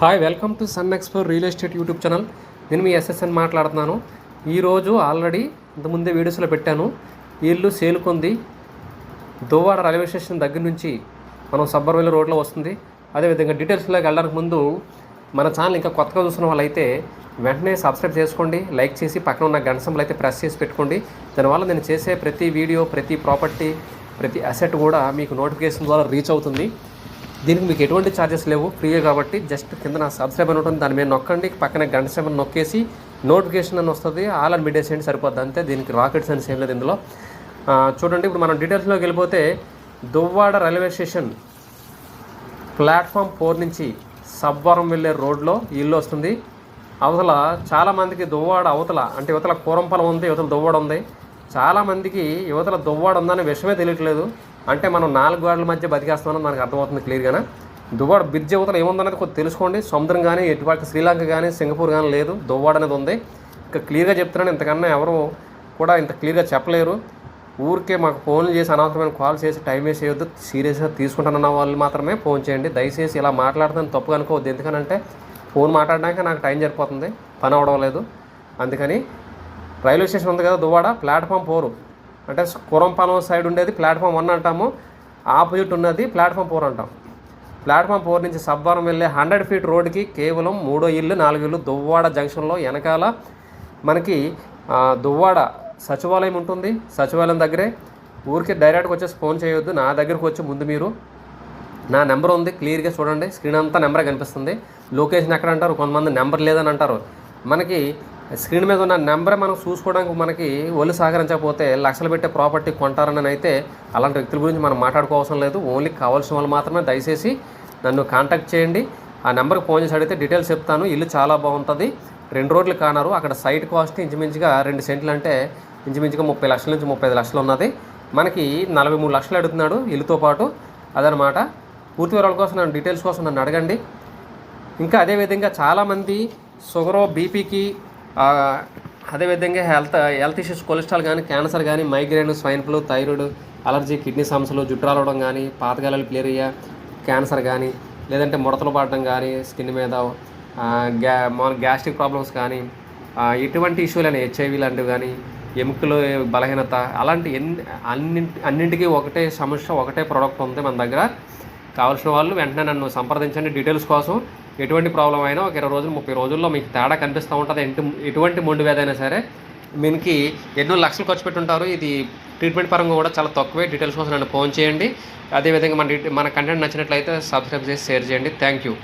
Hi welcome to sun explore real estate YouTube channel నేను మీ SSN మాట్లాడుతున్నాను. ఈరోజు ఆల్రెడీ ఇంతకుముందే వీడియోస్లో పెట్టాను. ఇల్లు సేలుకుంది దువ్వాడ రైల్వే స్టేషన్ దగ్గర నుంచి మనం సబ్బర్వేల్ రోడ్లో వస్తుంది. అదేవిధంగా డీటెయిల్స్లోకి వెళ్ళడానికి ముందు మన ఛానల్ ఇంకా కొత్తగా చూసిన వాళ్ళైతే వెంటనే సబ్స్క్రైబ్ చేసుకోండి. లైక్ చేసి పక్కన ఉన్న గంట అయితే ప్రెస్ చేసి పెట్టుకోండి. దానివల్ల నేను చేసే ప్రతి వీడియో ప్రతి ప్రాపర్టీ ప్రతి అసెట్ కూడా మీకు నోటిఫికేషన్ ద్వారా రీచ్ అవుతుంది. దీనికి మీకు ఎటువంటి ఛార్జెస్ లేవు ఫ్రీయే కాబట్టి జస్ట్ కింద నా సబ్స్క్రైబ్ అని ఉంటుంది దాని మీద నొక్కండి పక్కన గంట సేపు నొక్కేసి నోటిఫికేషన్ అని వస్తుంది ఆల్ అని మిడేసేయండి సరిపోద్ది. అంతే దీనికి రాకెట్ సైన్స్ ఏం లేదు ఇందులో. చూడండి ఇప్పుడు మనం డీటెయిల్స్లోకి వెళ్ళిపోతే Duvvada railway station platform four నుంచి సబ్వరం వెళ్ళే రోడ్లో ఇల్లు వస్తుంది. అవతల చాలామందికి దువ్వాడ అవతల అంటే యువతల కూరంపలం ఉంది యువతల దువ్వాడ ఉంది. చాలామందికి యువతల దువ్వాడ ఉందనే విషయమే తెలియట్లేదు. అంటే మనం నాలుగు గోడల మధ్య బతికేస్తామని మనకు అర్థమవుతుంది క్లియర్గానే? దువ్వాడ బ్రిడ్జ్ అవతల ఏముందనేది కొద్ది తెలుసుకోండి. సముద్రం కానీ ఎటువంటి శ్రీలంక కానీ సింగపూర్ కానీ లేదు. దువ్వాడ అనేది ఉంది. ఇంకా క్లియర్గా చెప్తున్నాను ఇంతకన్నా ఎవరు కూడా ఇంత క్లియర్గా చెప్పలేరు. ఊరికే మాకు ఫోన్లు చేసి అనవసరమైన కాల్ చేసి టైం వేస్ట్ చేయొద్దు. సీరియస్గా తీసుకుంటానన్న వాళ్ళు మాత్రమే ఫోన్ చేయండి. దయచేసి ఇలా మాట్లాడుతాను తప్పు అనుకోవద్దు. ఎందుకనంటే ఫోన్ మాట్లాడడానికి నాకు టైం సరిపోతుంది. పని అవడం లేదు. అందుకని రైల్వే స్టేషన్ ఉంది కదా దువ్వాడ ప్లాట్ఫామ్ పోరు. అంటే కురంపాలెం సైడ్ ఉండేది ప్లాట్ఫామ్ వన్ అంటాము. ఆపోజిట్ ఉన్నది ప్లాట్ఫామ్ ఫోర్ అంటాం. ప్లాట్ఫామ్ ఫోర్ నుంచి సబ్వరం వెళ్ళే హండ్రెడ్ ఫీట్ రోడ్కి కేవలం మూడో ఇల్లు నాలుగు ఇల్లు దువ్వాడ జంక్షన్లో వెనకాల మనకి దువ్వాడ సచివాలయం ఉంటుంది. సచివాలయం దగ్గరే. ఊరికి డైరెక్ట్గా వచ్చేసి ఫోన్ చేయొద్దు. నా దగ్గరకు వచ్చి ముందు మీరు. నా నెంబర్ ఉంది క్లియర్గా చూడండి. స్క్రీన్ అంతా నెంబర్ కనిపిస్తుంది. లొకేషన్ ఎక్కడ అంటారు? కొంతమంది నెంబర్ లేదని అంటారు. మనకి స్క్రీన్ మీద ఉన్న నెంబర్ మనం చూసుకోవడానికి మనకి ఒళ్ళు సహకరించకపోతే లక్షలు పెట్టే ప్రాపర్టీ కొంటారని అయితే అలాంటి వ్యక్తుల గురించి మనం మాట్లాడుకోవాల్సిన లేదు. ఓన్లీ కావాల్సిన వాళ్ళు మాత్రమే దయచేసి నన్ను కాంటాక్ట్ చేయండి. ఆ నెంబర్కి ఫోన్ చేసి అడిగితే డీటెయిల్స్ చెప్తాను. ఇల్లు చాలా బాగుంటుంది. రెండు రోడ్లు కానారు. అక్కడ సైట్ కాస్ట్ ఇంచుమించుగా రెండు సెంట్లు అంటే ఇంచుమించుగా ముప్పై లక్షల నుంచి ముప్పై లక్షలు ఉన్నది. మనకి నలభై మూడు లక్షలు అడుగుతున్నాడు ఇల్లుతో పాటు. అదనమాట. పూర్తి వివరాల కోసం నన్ను డీటెయిల్స్ కోసం నన్ను అడగండి. ఇంకా అదేవిధంగా చాలామంది షుగరు బీపీకి అదేవిధంగా హెల్త్ హెల్త్ ఇష్యూస్ కొలెస్ట్రాల్ కానీ క్యాన్సర్ కానీ migraine swine flu thyroid allergy kidney సమస్యలు జుట్రాలవడం కానీ పాతగాలలు ప్లేరియా క్యాన్సర్ కానీ లేదంటే ముడతలు పడడం కానీ స్కిన్ మీద గ్యా మన గ్యాస్ట్రిక్ ప్రాబ్లమ్స్ కానీ ఎటువంటి ఇష్యూలైన హెచ్ఐవి లాంటివి కానీ ఎముకలు బలహీనత అలాంటి ఎన్ని అన్నింటి అన్నింటికీ ఒకటే సమస్య ఒకటే ప్రోడక్ట్ ఉంది మన దగ్గర. కావాల్సిన వాళ్ళు వెంటనే నన్ను సంప్రదించండి. డీటెయిల్స్ కోసం ఎటువంటి ప్రాబ్లం అయినా ఒక ఇరవై రోజులు ముప్పై రోజుల్లో మీకు తేడా కనిపిస్తూ ఉంటుంది. ఎంటి ఎటువంటి మొండి వేదైనా సరే మీకు ఎన్నో లక్షలు ఖర్చు పెట్టుంటారు. ఇది ట్రీట్మెంట్ పరంగా కూడా చాలా తక్కువే. డీటెయిల్స్ కోసం నన్ను ఫోన్ చేయండి. అదేవిధంగా మన మన కంటెంట్ నచ్చినట్లయితే సబ్స్క్రైబ్ చేసి షేర్ చేయండి. Thank you.